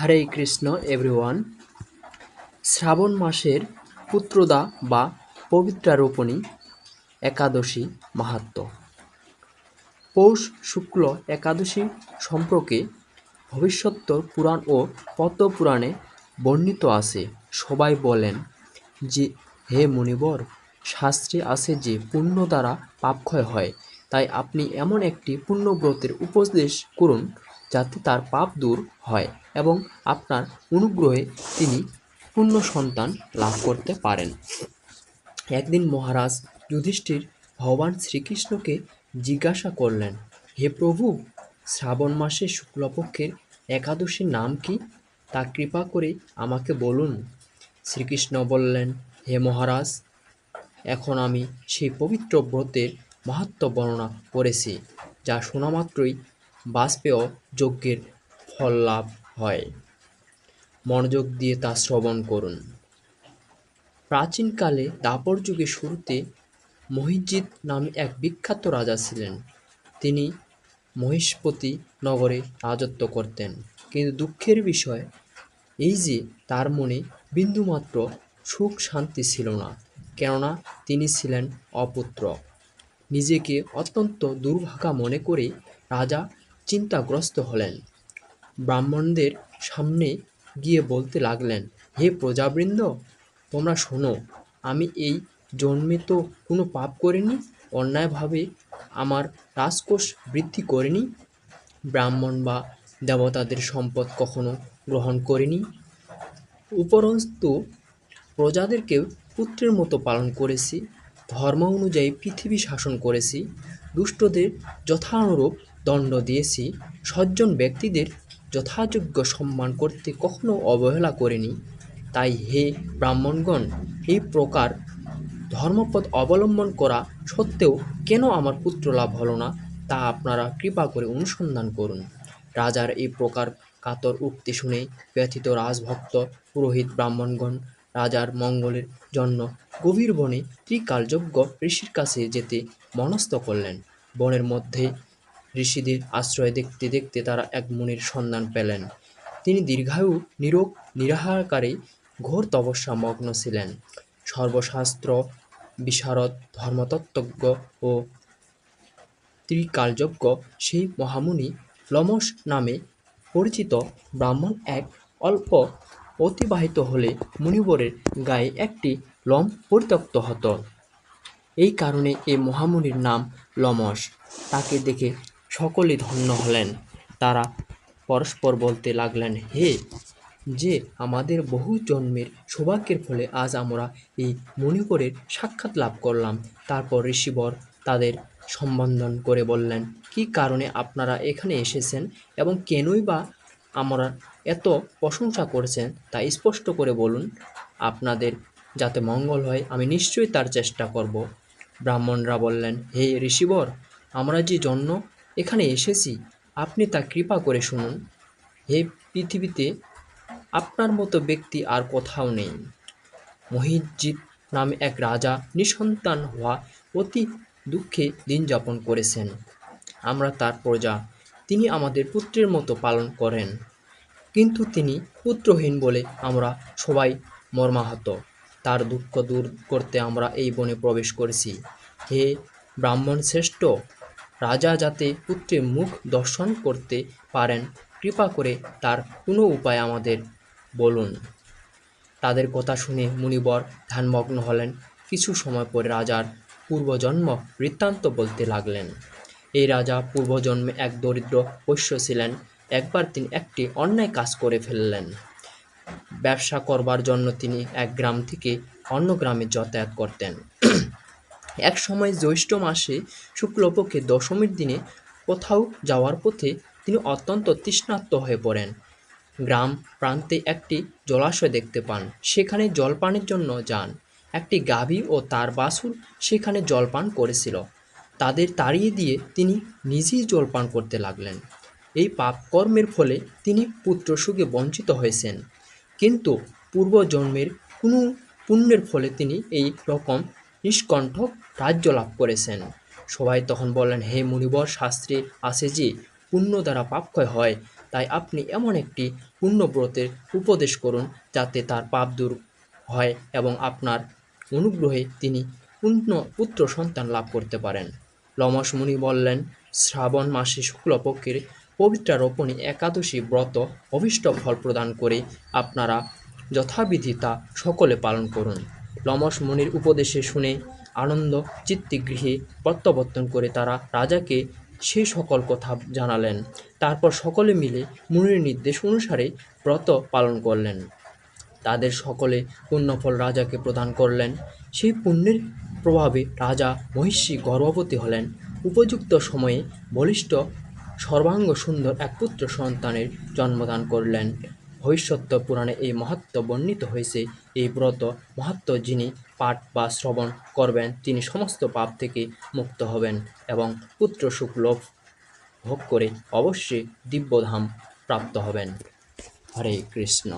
হরে Krishna everyone শ্রাবণ মাসের পুত্রদা বা পবিত্রারোপণী একাদশী মাহাত্ম। পৌষ শুক্ল একাদশী সম্পর্কে ভবিষ্যত্তর পুরাণ ও পদ্ম পুরাণে বর্ণিত আছে। সবাই বলেন যে, হে মুনিবর, শাস্ত্রে আছে যে, পুণ্য দ্বারা পাপক্ষয় হয়। তাই আপনি এমন একটি পুণ্যব্রতের উপদেশ করুন যাতে তার পাপ দূর হয় এবং আপনার অনুগ্রহে তিনি পুণ্য সন্তান লাভ করতে পারেন। একদিন মহারাজ যুধিষ্ঠির ভগবান শ্রীকৃষ্ণকে জিজ্ঞাসা করলেন, হে প্রভু, শ্রাবণ মাসে শুক্লপক্ষের একাদশীর নাম কি? তা কৃপা করে আমাকে বলুন। শ্রীকৃষ্ণ বললেন, হে মহারাজ, এখন আমি সেই পবিত্র ব্রতের মাহাত্ম বর্ণনা করেছি, যা শোনামাত্রই বাষ্পেয় যজ্ঞের ফল লাভ হয়। মনোযোগ দিয়ে তা শ্রবণ করুন। প্রাচীনকালে দাপর যুগের শুরুতে মহিজিৎ নামে এক বিখ্যাত রাজা ছিলেন। তিনি মহিষ্পতি নগরে রাজত্ব করতেন। কিন্তু দুঃখের বিষয়, এই যে তার মনে বিন্দুমাত্র সুখ শান্তি ছিল না, কেননা তিনি ছিলেন অপুত্র। নিজেকে অত্যন্ত দুর্ভাগা মনে করে রাজা চিন্তাগ্রস্ত হলেন। ব্রাহ্মণদের সামনে গিয়ে বলতে লাগলেন, হে প্রজাবৃন্দ, তোমরা শোনো, আমি এই জন্মে তো কোনো পাপ করিনি, অন্যায়ভাবে আমার রাজকোষ বৃদ্ধি করিনি। ব্রাহ্মণ বা দেবতাদের সম্পদ কখনো গ্রহণ করিনি। উপরন্তু, প্রজাদেরকেও পুত্রের মতো পালন করেছি, ধর্ম অনুযায়ী পৃথিবী শাসন করেছি, দুষ্টদের যথানুরূপ দণ্ড দিয়েছি। সজ্জন ব্যক্তিদের যথাযোগ্য সম্মান করতে কখনো অবহেলা করিনি। তাই হে ব্রাহ্মণগণ, এই প্রকার ধর্মপথ অবলম্বন করা সত্ত্বেও কেন আমার পুত্র লাভ হলো না, তা আপনারা কৃপা করে অনুসন্ধান করুন। রাজার এই প্রকার কাতর উক্তি শুনে ব্যথিত রাজভক্ত পুরোহিত ব্রাহ্মণগণ রাজার মঙ্গলের জন্য গভীর বনে ত্রিকালযজ্ঞ ঋষির কাছে যেতে মনস্থ করলেন। বনের মধ্যে ঋষিদের আশ্রয় দেখতে দেখতে তারা এক মুনির সন্ধান পেলেন। তিনি দীর্ঘায়ু, নিরোগ, নিরাহারকারে, ঘোর তপস্যা মগ্ন ছিলেন। সর্বশাস্ত্র, বিশারদ, ধর্মতত্ত্বজ্ঞ ও ত্রিকালযজ্ঞ সেই মহামুনি লমস নামে পরিচিত ব্রাহ্মণ এক অল্প অতিবাহিত হলে মুনিবরের গায়ে একটি লম পরিত্যক্ত হতো। এই কারণে এই মহামুনির নাম লমস তাকে দেখে সকলে ধন্য হলেন। তারা পরস্পর বলতে লাগলেন, হে, যে আমাদের বহু জন্মের সৌভাগ্যের ফলে আজ আমরা এই মণিপুরের সাক্ষাৎ লাভ করলাম। তারপর ঋষিবর তাদের সম্বোধন করে বললেন, কি কারণে আপনারা এখানে এসেছেন এবং কেনই বা আমরা এত প্রশংসা করছেন তা স্পষ্ট করে বলুন। আপনাদের যাতে মঙ্গল হয়, আমি নিশ্চয়ই তার চেষ্টা করব। ব্রাহ্মণরা বললেন, হে ঋষিবর, আমরা যে জন্য এখানে এসেছি। আপনি তা কৃপা করে শুনুন। হে পৃথিবীতে আপনার মতো ব্যক্তি আর কোথাও নেই। মহিজিৎ নামে এক রাজা নিঃসন্তান হওয়া অতি দুঃখে দিন যাপন করেছেন। আমরা তার প্রজা। তিনি আমাদের পুত্রের মতো পালন করেন। কিন্তু তিনি পুত্রহীন বলে আমরা সবাই মর্মাহত। তার দুঃখ দূর করতে আমরা এই বনে প্রবেশ করেছি। হে ব্রাহ্মণ শ্রেষ্ঠ রাজা যাতে পুত্রের মুখ দর্শন করতে পারেন, কৃপা করে তার কোনো উপায় আমাদের বলুন। তাদের কথা শুনে মুনিবর ধ্যানমগ্ন হলেন। কিছু সময় পরে রাজার পূর্বজন্ম বৃত্তান্ত বলতে লাগলেন। এই রাজা পূর্বজন্মে এক দরিদ্র বৈশ্য ছিলেন। একবার তিনি একটি অন্যায় কাজ করে ফেললেন। ব্যবসা করবার জন্য তিনি এক গ্রাম থেকে অন্য গ্রামে যাতায়াত করতেন। এক সময় জ্যৈষ্ঠ মাসে শুক্লপক্ষে দশমীর দিনে কোথাও যাওয়ার পথে তিনি অত্যন্ত তৃষ্ণার্ত হয়ে পড়েন। গ্রাম প্রান্তে একটি জলাশয় দেখতে পান। সেখানে জলপানের জন্য যান। একটি গাভী ও তার বাছুর সেখানে জলপান করেছিল। তাদের তাড়িয়ে দিয়ে তিনি নিজেই জলপান করতে লাগলেন। এই পাপ কর্মের ফলে তিনি পুত্র সুখে বঞ্চিত হয়েছেন। কিন্তু পূর্বজন্মের কোনো পুণ্যের ফলে তিনি এই রকম নিষ্কণ্ঠ রাজ্য লাভ করেছেন। সবাই তখন বললেন, হে মুনিবর, শাস্ত্রে আছে যে, পুণ্য দ্বারা পাপক্ষয় হয়। তাই আপনি এমন একটি পুণ্যব্রতের উপদেশ করুন, যাতে তার পাপ দূর হয় এবং আপনার অনুগ্রহে তিনি পূর্ণ পুত্র সন্তান লাভ করতে পারেন। লমস মুনি বললেন, শ্রাবণ মাসে শুক্লপক্ষের পবিত্র রোপণী একাদশী ব্রত অভীষ্ট ফল প্রদান করে আপনারা যথাবিধি তা সকলে পালন করুন। লমস মুনির উপদেশে শুনে আনন্দ চিত্তে গৃহে প্রত্যাবর্তন করে তারা রাজাকে সেই সকল কথা জানালেন। তারপর সকলে মিলে মুনির নির্দেশ অনুসারে ব্রত পালন করলেন। তাদের সকলে পুণ্যফল রাজাকে প্রদান করলেন। সেই পুণ্যের প্রভাবে রাজা মহিষী গর্ভবতী হলেন। উপযুক্ত সময়ে বলিষ্ঠ সর্বাঙ্গ সুন্দর এক পুত্র সন্তানের জন্মদান করলেন। ভবিষ্যত্ব পুরাণে এই মহাত্ম বর্ণিত হয়েছে। এই ব্রত মহাত্ম যিনি পাঠ বা শ্রবণ করবেন, তিনি সমস্ত পাপ থেকে মুক্ত হবেন এবং পুত্র শুক্লভ ভোগ করে অবশ্যই দিব্যধাম প্রাপ্ত হবেন। হরে কৃষ্ণ।